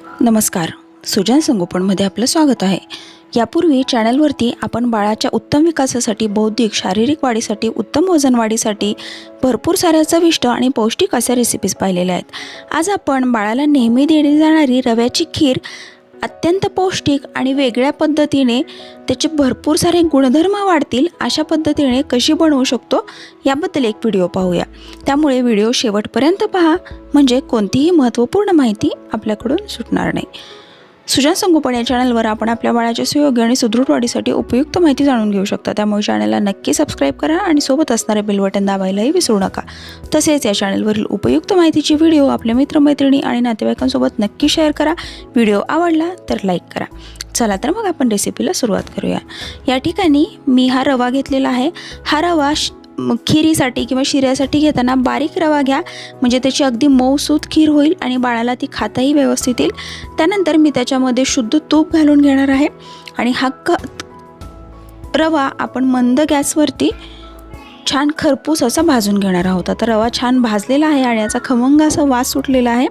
नमस्कार. सुजन संगोपनमध्ये आपलं स्वागत आहे. यापूर्वी चॅनलवरती आपण बाळाच्या उत्तम विकासासाठी बौद्धिक शारीरिक वाढीसाठी उत्तम वजन वाढीसाठी भरपूर साऱ्या चविष्ट आणि पौष्टिक अशा रेसिपीज पाहिलेल्या आहेत. आज आपण बाळाला नेहमी दिली जाणारी रव्याची खीर अत्यंत पौष्टिक आणि वेगळ्या पद्धतीने त्याचे भरपूर सारे गुणधर्म वाढतील अशा पद्धतीने कशी बनवू शकतो याबद्दल एक व्हिडिओ पाहूया. त्यामुळे व्हिडिओ शेवटपर्यंत पहा. म्हणजे कोणतीही महत्त्वपूर्ण माहिती आपल्याकडून सुटणार नाही. सुजान संगोपन या चॅनलवर आपण आपल्या बाळाच्या सुयोग्य आणि सुदृढ वाढीसाठी उपयुक्त माहिती जाणून घेऊ शकता. त्यामुळे चॅनलला नक्की सबस्क्राईब करा आणि सोबत असणारे बेल बटन दाबायलाही विसरू नका. तसेच या चॅनलवरील उपयुक्त माहितीची व्हिडिओ आपल्या मित्रमैत्रिणी आणि नातेवाईकांसोबत नक्की शेअर करा. व्हिडिओ आवडला तर लाईक करा. चला तर मग आपण रेसिपीला सुरुवात करूया. या ठिकाणी मी हा रवा घेतलेला आहे. हा रवा खिरीसाठी किंवा शिऱ्यासाठी घेताना बारीक रवा घ्या. म्हणजे त्याची अगदी मऊसूत खीर होईल आणि बाळाला ती खाताही व्यवस्थित येईल. त्यानंतर मी त्याच्यामध्ये शुद्ध तूप घालून घेणार आहे. आणि हा क रवा आपण मंद गॅसवरती छान खरपूस असा भाजून घेणार आहोत. आता रवा छान भाजलेला आहे आणि याचा खमंग असा वास सुटलेला आहे.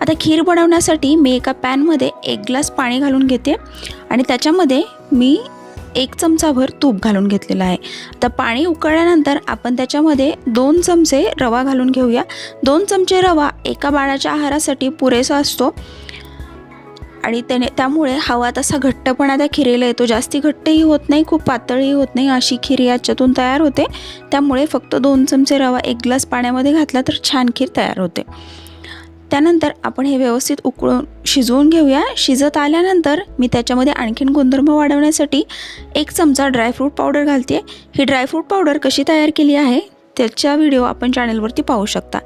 आता खीर बनवण्यासाठी मी एका पॅनमध्ये एक ग्लास पाणी घालून घेते. आणि त्याच्यामध्ये मी एक चमचाभर तूप घालून घेतलेलं आहे. आता पाणी उकळल्यानंतर आपण त्याच्यामध्ये दोन चमचे रवा घालून घेऊया. दोन चमचे रवा एका बाळाच्या आहारासाठी पुरेसा असतो. आणि त्याने त्यामुळे हवा तसा घट्टपणा त्या खिरीला येतो. जास्ती घट्टही होत नाही खूप पातळही होत नाही अशी खीर याच्यातून तयार होते. त्यामुळे फक्त दोन चमचे रवा एक ग्लास पाण्यामध्ये घातला तर छान खीर तयार होते. त्यानंतर आपण हे व्यवस्थित उकळून शिजवून घेऊया. शिजत आल्यानंतर मी त्याच्यामध्ये आणखीन गुणधर्म वाढवण्यासाठी एक चमचा ड्रायफ्रूट पावडर घालते ही ड्रायफ्रूट पावडर कशी तयार केली आहे? त्याचा व्हिडिओ आपण चॅनलवरती पाहू शकता.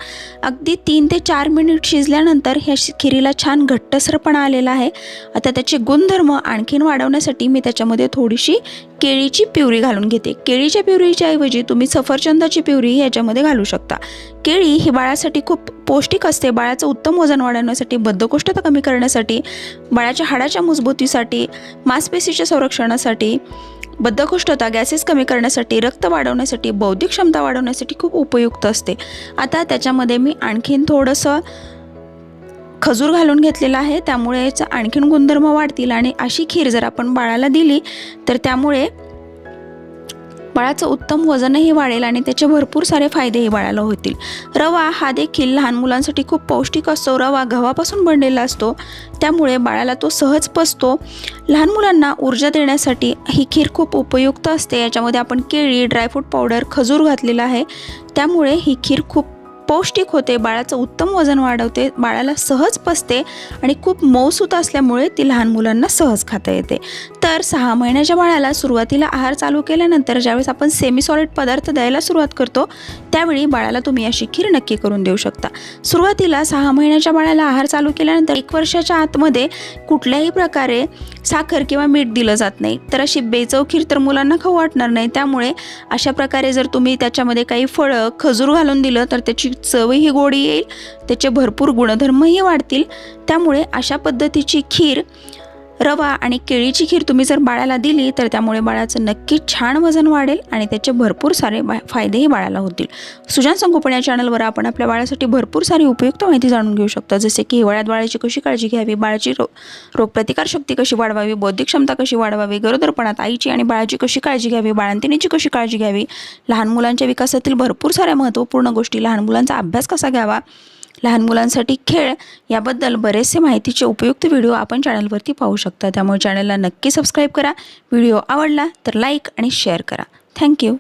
अगदी तीन ते चार मिनिट शिजल्यानंतर ह्या शि- खिरीला छान घट्टसरपणा आलेला आहे. आता त्याचे गुणधर्म आणखीन वाढवण्यासाठी मी त्याच्यामध्ये थोडीशी केळीची प्युरी घालून घेते. केळीच्या प्युरीच्या ऐवजी तुम्ही सफरचंदाची प्युरी याच्यामध्ये घालू शकता. केळी ही बाळासाठी खूप पौष्टिक असते. बाळाचं उत्तम वजन वाढवण्यासाठी बद्धकोष्ठता कमी करण्यासाठी बाळाच्या हाडाच्या मजबूतीसाठी मांसपेशीच्या संरक्षणासाठी बद्धकोष्ठता गॅसेस कमी करण्यासाठी रक्त वाढवण्यासाठी बौद्धिक क्षमता वाढवण्यासाठी खूप उपयुक्त असते. आता त्याच्यामध्ये मी आणखीन थोडंसं खजूर घालून घेतलेला आहे. त्यामुळे याचं आणखीन गुणधर्म वाढतील आणि अशी खीर जर आपण बाळाला दिली तर त्यामुळे बाळाचं उत्तम वजनही वाढेल आणि त्याचे भरपूर सारे फायदेही बाळाला होतील. रवा हा देखील लहान मुलांसाठी खूप पौष्टिक असतो. रवा गव्हापासून बनलेला असतो. त्यामुळे बाळाला तो सहज पचतो. लहान मुलांना ऊर्जा देण्यासाठी ही खीर खूप उपयुक्त असते. याच्यामध्ये आपण केळी ड्रायफ्रूट पावडर खजूर घातलेला आहे. त्यामुळे ही खीर खूप पौष्टिक होते बाळाचं उत्तम वजन वाढवते बाळाला सहज पसते आणि खूप मऊसूत असल्यामुळे ती लहान मुलांना सहज खाता येते. तर सहा महिन्याच्या बाळाला सुरुवातीला आहार चालू केल्यानंतर ज्यावेळेस आपण सेमी सॉलिड पदार्थ द्यायला सुरुवात करतो त्यावेळी बाळाला तुम्ही अशी खीर नक्की करून देऊ शकता. सुरुवातीला सहा महिन्याच्या बाळाला आहार चालू केल्यानंतर एक वर्षाच्या आतमध्ये कुठल्याही प्रकारे साखर किंवा मीठ दिलं जात नाही. तर अशी बेचव खीर तर मुलांना खाऊ वाटणार नाही. त्यामुळे अशा प्रकारे जर तुम्ही त्याच्यामध्ये काही फळं खजूर घालून दिलं तर त्याची चवही गोडी येईल त्याचे भरपूर गुणधर्मही वाढतील. त्यामुळे अशा पद्धतीची खीर रवा आणि केळीची खीर तुम्ही जर बाळाला दिली तर त्यामुळे बाळाचं नक्की छान वजन वाढेल आणि त्याचे भरपूर सारे बा फायदेही बाळाला होतील. सुजान संगोपन या चॅनलवर आपण आपल्या बाळासाठी भरपूर सारी उपयुक्त माहिती जाणून घेऊ शकतो. जसे की हिवाळ्यात बाळाची कशी काळजी घ्यावी? बाळाची रो रोगप्रतिकारशक्ती कशी वाढवावी? बौद्धिक क्षमता कशी वाढवावी? गरोदरपणात आईची आणि बाळाची कशी काळजी घ्यावी? बाळंतिणीची कशी काळजी घ्यावी? लहान मुलांच्या विकासातील भरपूर साऱ्या महत्त्वपूर्ण गोष्टी लहान मुलांचा अभ्यास कसा घ्यावा? लहान मुलांसाठी खेळ याबद्दल बरेचसे माहितीचे उपयुक्त व्हिडिओ आपण चॅनलवरती पाहू शकता. त्यामुळे चॅनलला नक्की सबस्क्राईब करा. व्हिडिओ आवडला तर लाईक आणि शेअर करा. थँक्यू